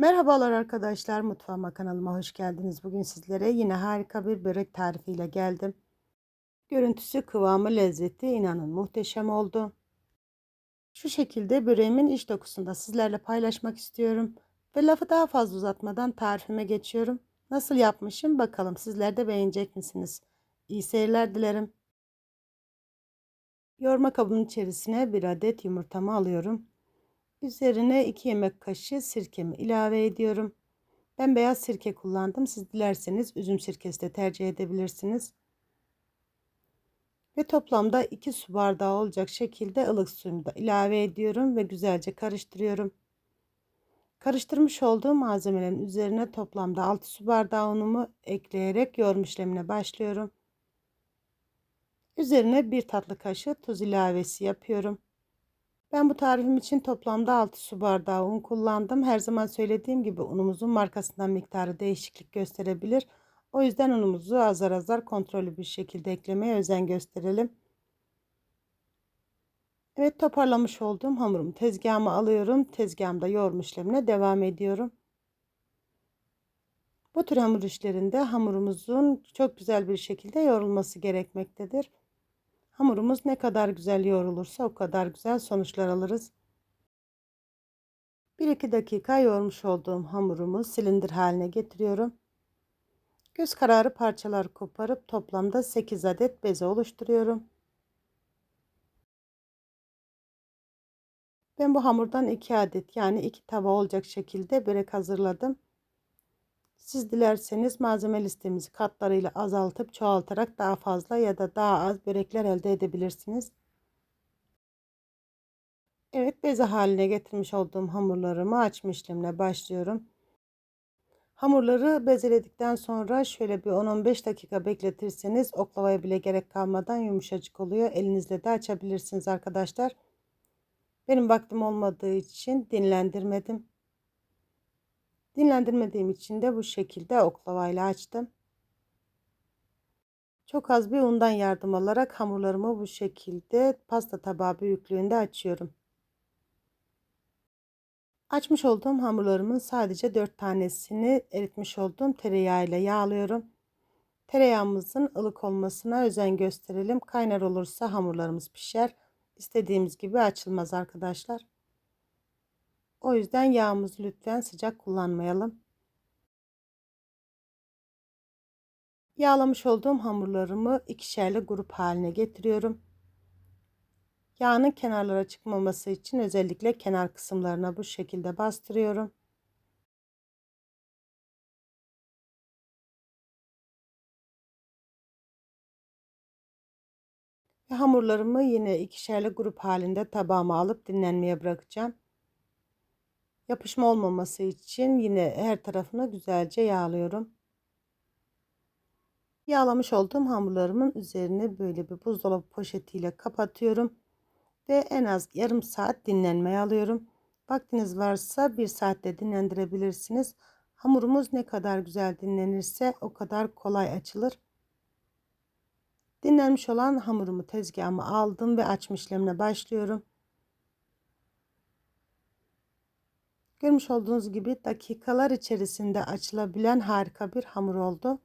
Merhabalar arkadaşlar, mutfağıma kanalıma hoş geldiniz. Bugün sizlere yine harika bir börek tarifiyle geldim. Görüntüsü, kıvamı, lezzeti inanın muhteşem oldu. Şu şekilde böreğimin iç dokusunu da sizlerle paylaşmak istiyorum. Ve lafı daha fazla uzatmadan tarifime geçiyorum. Nasıl yapmışım bakalım sizler de beğenecek misiniz? İyi seyirler dilerim. Yoğurma kabının içerisine bir adet yumurtamı alıyorum. Üzerine 2 yemek kaşığı sirkemi ilave ediyorum. Ben beyaz sirke kullandım. Siz dilerseniz üzüm sirkesi de tercih edebilirsiniz. Ve toplamda 2 su bardağı olacak şekilde ılık suyumu da ilave ediyorum ve güzelce karıştırıyorum. Karıştırmış olduğum malzemelerin üzerine toplamda 6 su bardağı unumu ekleyerek yoğurma işlemine başlıyorum. Üzerine 1 tatlı kaşığı tuz ilavesi yapıyorum. Ben bu tarifim için toplamda 6 su bardağı un kullandım. Her zaman söylediğim gibi unumuzun markasından miktarı değişiklik gösterebilir. O yüzden unumuzu azar azar kontrollü bir şekilde eklemeye özen gösterelim. Evet toparlamış olduğum hamurumu tezgahıma alıyorum. Tezgahımda yoğurma işlemine devam ediyorum. Bu tür hamur işlerinde hamurumuzun çok güzel bir şekilde yoğrulması gerekmektedir. Hamurumuz ne kadar güzel yoğrulursa o kadar güzel sonuçlar alırız. 1-2 dakika yoğurmuş olduğum hamurumu silindir haline getiriyorum. Göz kararı parçalar koparıp toplamda 8 adet beze oluşturuyorum. Ben bu hamurdan 2 adet yani 2 tava olacak şekilde börek hazırladım. Siz dilerseniz malzeme listemizi katlarıyla azaltıp çoğaltarak daha fazla ya da daha az börekler elde edebilirsiniz. Evet beze haline getirmiş olduğum hamurlarımı açma işlemine başlıyorum. Hamurları bezeledikten sonra şöyle bir 10-15 dakika bekletirseniz oklavaya bile gerek kalmadan yumuşacık oluyor. Elinizle de açabilirsiniz arkadaşlar. Benim vaktim olmadığı için dinlendirmedim. Dinlendirmediğim için de bu şekilde oklavayla açtım. Çok az bir undan yardım alarak hamurlarımı bu şekilde pasta tabağı büyüklüğünde açıyorum. Açmış olduğum hamurlarımın sadece 4 tanesini eritmiş olduğum tereyağıyla yağlıyorum. Tereyağımızın ılık olmasına özen gösterelim. Kaynar olursa hamurlarımız pişer. İstediğimiz gibi açılmaz arkadaşlar. O yüzden yağımızı lütfen sıcak kullanmayalım. Yağlamış olduğum hamurlarımı ikişerli grup haline getiriyorum. Yağının kenarlara çıkmaması için özellikle kenar kısımlarına bu şekilde bastırıyorum. Ve hamurlarımı yine ikişerli grup halinde tabağıma alıp dinlenmeye bırakacağım. Yapışma olmaması için yine her tarafını güzelce yağlıyorum. Yağlamış olduğum hamurlarımın üzerine böyle bir buzdolabı poşetiyle kapatıyorum. Ve en az yarım saat dinlenmeye alıyorum. Vaktiniz varsa bir saatte dinlendirebilirsiniz. Hamurumuz ne kadar güzel dinlenirse o kadar kolay açılır. Dinlenmiş olan hamurumu tezgahıma aldım ve açma işlemine başlıyorum. Görmüş olduğunuz gibi dakikalar içerisinde açılabilen harika bir hamur oldu.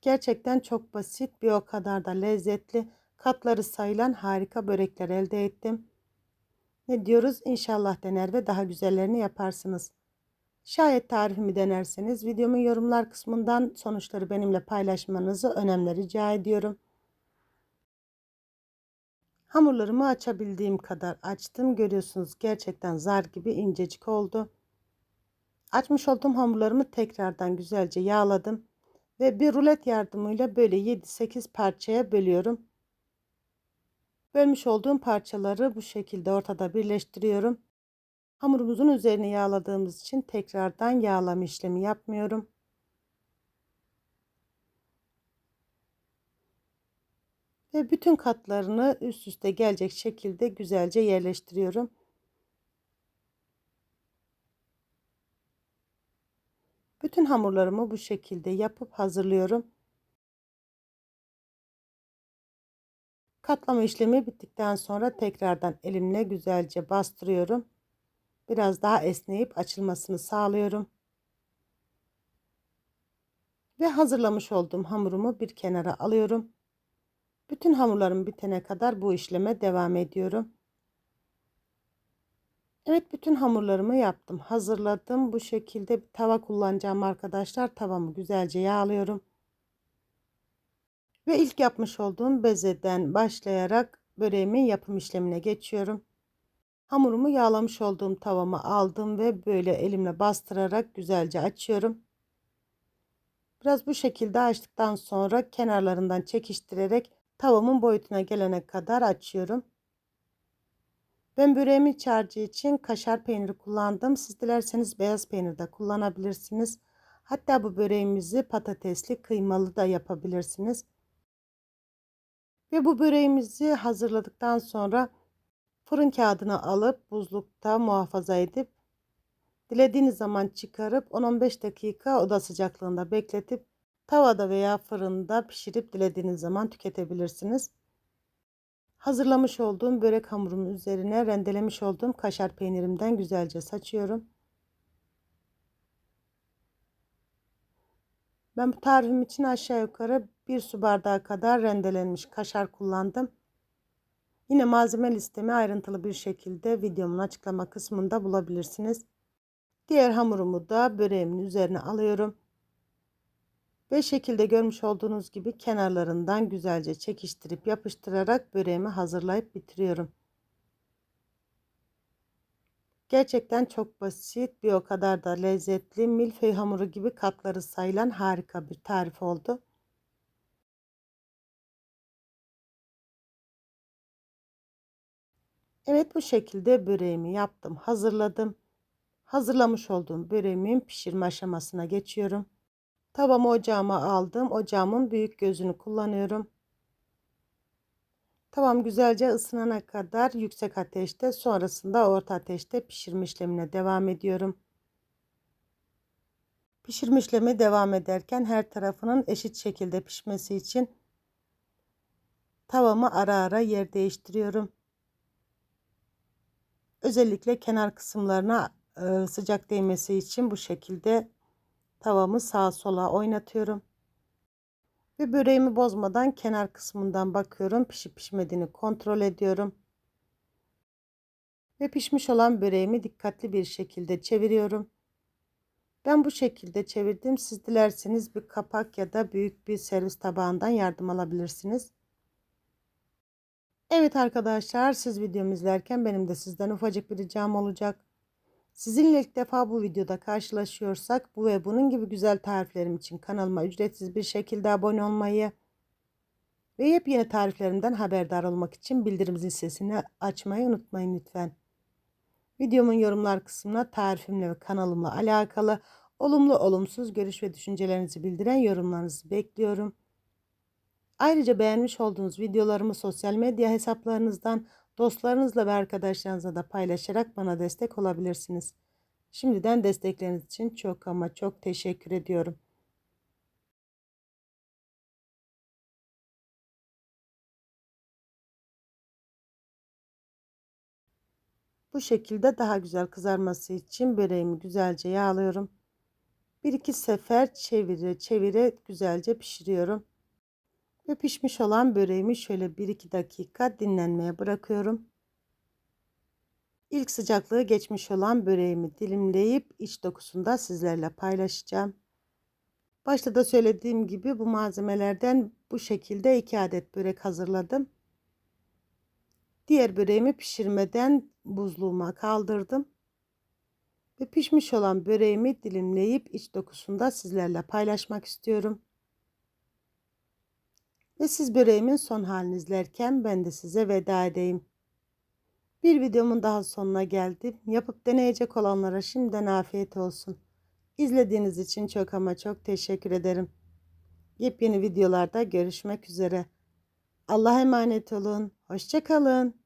Gerçekten çok basit bir o kadar da lezzetli katları sayılan harika börekler elde ettim. Ne diyoruz? İnşallah dener ve daha güzellerini yaparsınız. Şayet tarifimi denerseniz videomun yorumlar kısmından sonuçları benimle paylaşmanızı önemli rica ediyorum. Hamurlarımı açabildiğim kadar açtım. Görüyorsunuz gerçekten zar gibi incecik oldu. Açmış olduğum hamurlarımı tekrardan güzelce yağladım. Ve bir rulet yardımıyla böyle 7-8 parçaya bölüyorum. Bölmüş olduğum parçaları bu şekilde ortada birleştiriyorum. Hamurumuzun üzerine yağladığımız için tekrardan yağlama işlemi yapmıyorum. Ve bütün katlarını üst üste gelecek şekilde güzelce yerleştiriyorum. Bütün hamurlarımı bu şekilde yapıp hazırlıyorum. Katlama işlemi bittikten sonra tekrardan elimle güzelce bastırıyorum. biraz daha esneyip açılmasını sağlıyorum. Ve hazırlamış olduğum hamurumu bir kenara alıyorum. Bütün hamurlarım bitene kadar bu işleme devam ediyorum. Evet bütün hamurlarımı yaptım. Hazırladım. Bu şekilde tava kullanacağım arkadaşlar. Tavamı güzelce yağlıyorum. Ve ilk yapmış olduğum bezeden başlayarak böreğimin yapım işlemine geçiyorum. Hamurumu yağlamış olduğum tavamı aldım ve böyle elimle bastırarak güzelce açıyorum. Biraz bu şekilde açtıktan sonra kenarlarından çekiştirerek tavamın boyutuna gelene kadar açıyorum. Ben böreğimin iç harcı için kaşar peyniri kullandım. Siz dilerseniz beyaz peynir de kullanabilirsiniz. Hatta bu böreğimizi patatesli kıymalı da yapabilirsiniz. Ve bu böreğimizi hazırladıktan sonra fırın kağıdına alıp buzlukta muhafaza edip dilediğiniz zaman çıkarıp 10-15 dakika oda sıcaklığında bekletip tavada veya fırında pişirip dilediğiniz zaman tüketebilirsiniz. Hazırlamış olduğum börek hamurumun üzerine rendelemiş olduğum kaşar peynirimden güzelce saçıyorum. Ben bu tarifim için aşağı yukarı bir su bardağı kadar rendelenmiş kaşar kullandım. Yine malzeme listemi ayrıntılı bir şekilde videomun açıklama kısmında bulabilirsiniz. Diğer hamurumu da böreğimin üzerine alıyorum. Ve şekilde görmüş olduğunuz gibi kenarlarından güzelce çekiştirip yapıştırarak böreğimi hazırlayıp bitiriyorum. Gerçekten çok basit bir o kadar da lezzetli milföy hamuru gibi katları sayılan harika bir tarif oldu. Evet bu şekilde böreğimi yaptım hazırladım. Hazırlamış olduğum böreğimin pişirme aşamasına geçiyorum. Tavamı ocağıma aldım. Ocağımın büyük gözünü kullanıyorum. Tavam güzelce ısınana kadar yüksek ateşte sonrasında orta ateşte pişirme işlemine devam ediyorum. Pişirme işlemi devam ederken her tarafının eşit şekilde pişmesi için tavamı ara ara yer değiştiriyorum. Özellikle kenar kısımlarına sıcak değmesi için bu şekilde tavamı sağa sola oynatıyorum. Ve böreğimi bozmadan kenar kısmından bakıyorum. Pişip pişmediğini kontrol ediyorum. Ve pişmiş olan böreğimi dikkatli bir şekilde çeviriyorum. Ben bu şekilde çevirdim. Siz dilerseniz bir kapak ya da büyük bir servis tabağından yardım alabilirsiniz. Evet arkadaşlar siz videomu izlerken benim de sizden ufacık bir ricam olacak. Sizinle ilk defa bu videoda karşılaşıyorsak bu ve bunun gibi güzel tariflerim için kanalıma ücretsiz bir şekilde abone olmayı ve yepyeni tariflerimden haberdar olmak için bildirim zil sesini açmayı unutmayın lütfen. Videomun yorumlar kısmına tarifimle ve kanalımla alakalı olumlu olumsuz görüş ve düşüncelerinizi bildiren yorumlarınızı bekliyorum. Ayrıca beğenmiş olduğunuz videolarımı sosyal medya hesaplarınızdan Dostlarınızla ve arkadaşlarınızla da paylaşarak bana destek olabilirsiniz. Şimdiden destekleriniz için çok ama çok teşekkür ediyorum. Bu şekilde daha güzel kızarması için böreğimi güzelce yağlıyorum. Bir iki sefer çevire çevire güzelce pişiriyorum. Ve pişmiş olan böreğimi şöyle 1-2 dakika dinlenmeye bırakıyorum. İlk sıcaklığı geçmiş olan böreğimi dilimleyip iç dokusunu da sizlerle paylaşacağım. Başta da söylediğim gibi bu malzemelerden bu şekilde 2 adet börek hazırladım. Diğer böreğimi pişirmeden buzluğuma kaldırdım. Ve pişmiş olan böreğimi dilimleyip iç dokusunu da sizlerle paylaşmak istiyorum. Ve siz böreğimin son halini izlerken ben de size veda edeyim. Bir videomun daha sonuna geldim. Yapıp deneyecek olanlara şimdiden afiyet olsun. İzlediğiniz için çok ama çok teşekkür ederim. Yepyeni videolarda görüşmek üzere. Allah'a emanet olun. Hoşçakalın.